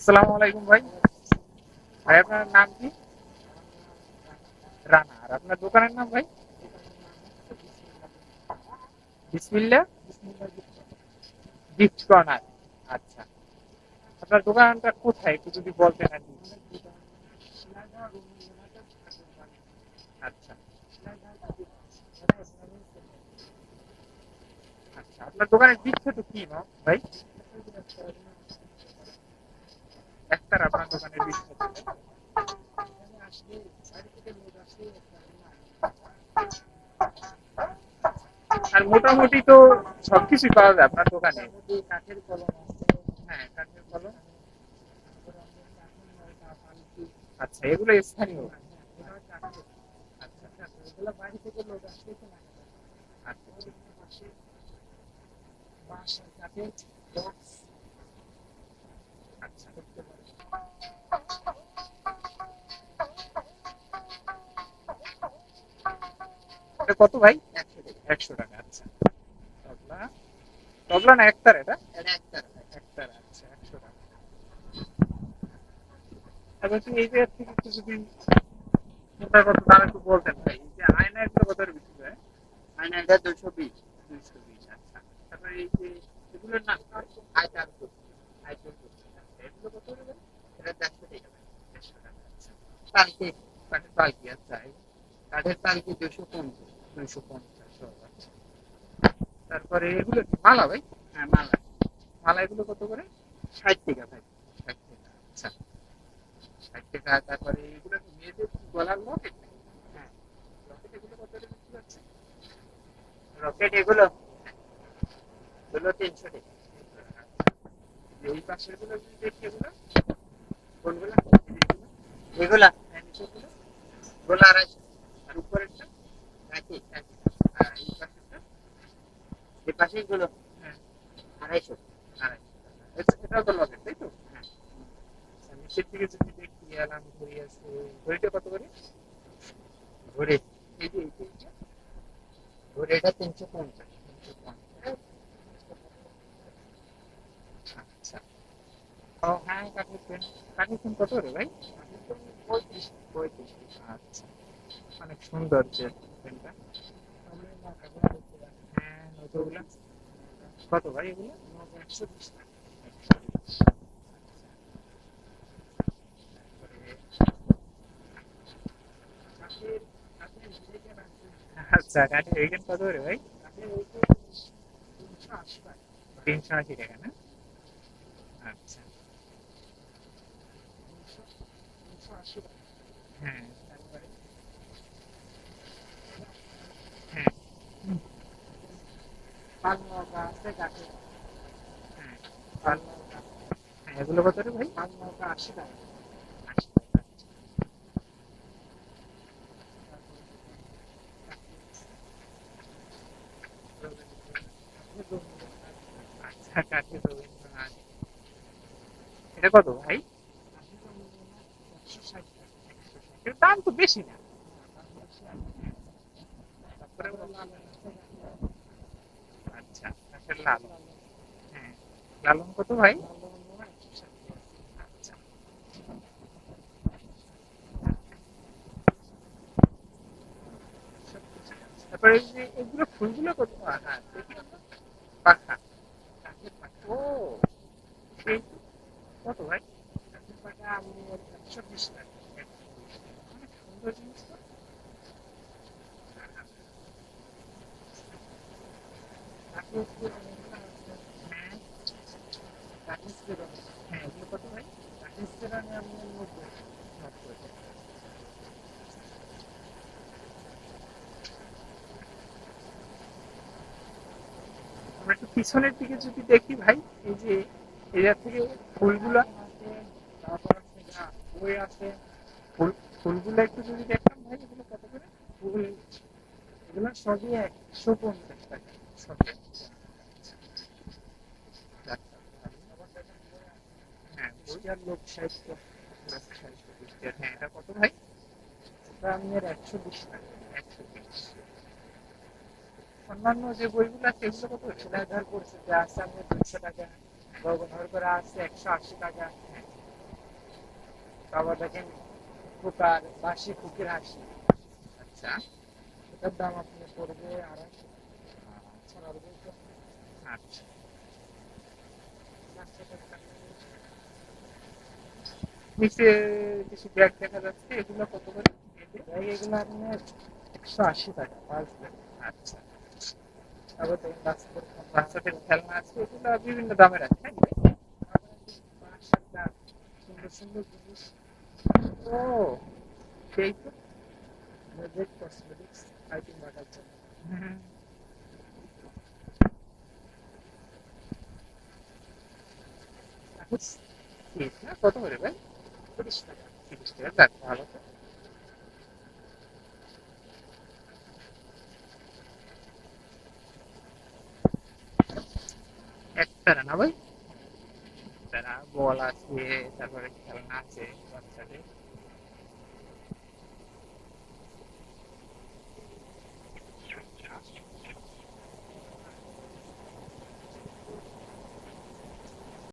আসসালামু আলাইকুম ভাই। ভাই, আপনার নাম কি? রানা। আর আপনার দোকানের নাম ভাই? বিসমিল্লা গিফট কর্নার। আচ্ছা। আপনার দোকানটা কোথায়, একটু যদি বলতেন আর কি। আচ্ছা। আচ্ছা আপনার দোকানের বিখ্যাত কি না ভাই? একটার আপনার বিখ্যাত আর মোটামুটি তো সবকিছুই পাওয়া যায় আপনার দোকানে। কাঠের কলম হ্যাঁ কাঠের কলম। আচ্ছা এগুলো স্থানীয়। আচ্ছা কত ভাই? একশো টাকা একশো টাকা আচ্ছা। তবলা? তবলা না একতার এটা? একটা একতার আচ্ছা একশো টাকা। তুমি এই জায়গা থেকে একটু যদি দাম একটু বলতেন ভাই এই যে আয়না কত করে বিক্রি হয়? মানে এটা দুশো বিশ। দুইশো বিশ আচ্ছা। তারপরে এই যে এগুলোর নাম আইটার আইটেম এগুলো কত এটা দেড়শো টাকা। দেড়শো টাকা আচ্ছা পালকি কাঠের পালকি আচ্ছা। কাঠের পালকি দুশো পঞ্চাশ। দুইশো পঞ্চাশ আচ্ছা। তারপরে এগুলো মালা ভাই? হ্যাঁ মালা। মালা এগুলো কত করে? ষাট টাকা ভাই ষাট টাকা আচ্ছা। ষাট টাকা তারপরে এগুলো মেয়েদের গলার লকেট হ্যাঁ রকেট এগুলো এগুলো? তিনশো টাকা। এই পাশেরগুলো যদি দেখি এগুলো কোনগুলো? এগুলো, গুলো, আড়াইশো। আর উপরেরটা? এই হ্যাঁ আড়াইশো। আড়াইশো। এটাও তো লকেট তাই তো? নিচের দিকে যদি দেখি আলাম ঘড়ি আছে ঘড়িটা কত করে? ঘুরে এই যে এই যে, এই এটা তিনশো পঞ্চাশ তিনশো পঞ্চাশ। আচ্ছা। ও হ্যাঁ কত করে ভাই? পঁয়ত্রিশ। পঁয়ত্রিশ। আচ্ছা। অনেক সুন্দর যে কত ভাই এগুলো আচ্ছা কাঠের এইখান কত করে ভাই তিনশো আশি টাকা না আচ্ছা হ্যাঁ তারপরে হ্যাঁ পাল নৌকা আছে কাঠের হ্যাঁ পাল নৌকা হ্যাঁ এগুলো কত রে ভাই? আশি টাকা। আচ্ছা এটা কত ভাই? দাম তো বেশি না। তারপরে লালন। লালন কত ভাই? তারপরে এগুলো ফুলগুলো কত আহ, হ্যাঁ দেখি আমরা। পাখা কাঠের পাখা ও সেই কত ভাই কাঠের পাখা আমি একশো বিশ টাকা অনেক সুন্দর জিনিস তো কাঠের এগুলো আছে হ্যাঁ কাঠের সিরন হ্যাঁ এগুলো কত ভাই কাঠের সিরনে আমি নব্বই নব্বই টাকা। আমরা পিছনের দিকে যদি দেখি ভাই, এই যে এরিয়া থেকে ফুলগুলা বই আছে। ফুল, ফুলগুলো একটু যদি দেখতাম ভাই, এগুলো কত করে? ফুল, এগুলো সবই একশো পঞ্চাশ টাকা, সবই হ্যাঁ বই কুষ্টিয়ার লোক সাহিত্য সাহিত্য কুষ্টিয়ার। হ্যাঁ এটা কত ভাই এটা আমি এর একশো বিশ টাকা একশো বিশ অন্যান্য যে বইগুলো আছে এগুলো কত সেলাই করছে যে আছে আমি দুশো টাকা গগনহর করে আছে একশো আশি টাকা তারপর দেখেন পোকার বাসি কুকির হাসি আচ্ছা এটার দাম আপনি পড়বে আড়াইশো ছাড়া আচ্ছা নিচে কিছু ব্যাগ দেখা যাচ্ছে এগুলো কত করে এগুলো আপনার একশো আশি টাকা পাঁচ ব্যাগ আচ্ছা তারপর দেখেন বাচ্চাদের খাবার। বাচ্চাদের খেলনা আছে এগুলো বিভিন্ন দামের আছে নাকি ভাই? মাশাআল্লাহ, সুন্দর সুন্দর জিনিস ও সেই তো মেজেক কসমেটিক্স আইটেম রাখার জন্য হুম। ঠিক না কত করে ভাই তিরিশ টাকা তিরিশ টাকা যাক ভালো তো একতারা না ভাই তারা বল আছে তারপরে খেলনা আছে বাচ্চাদের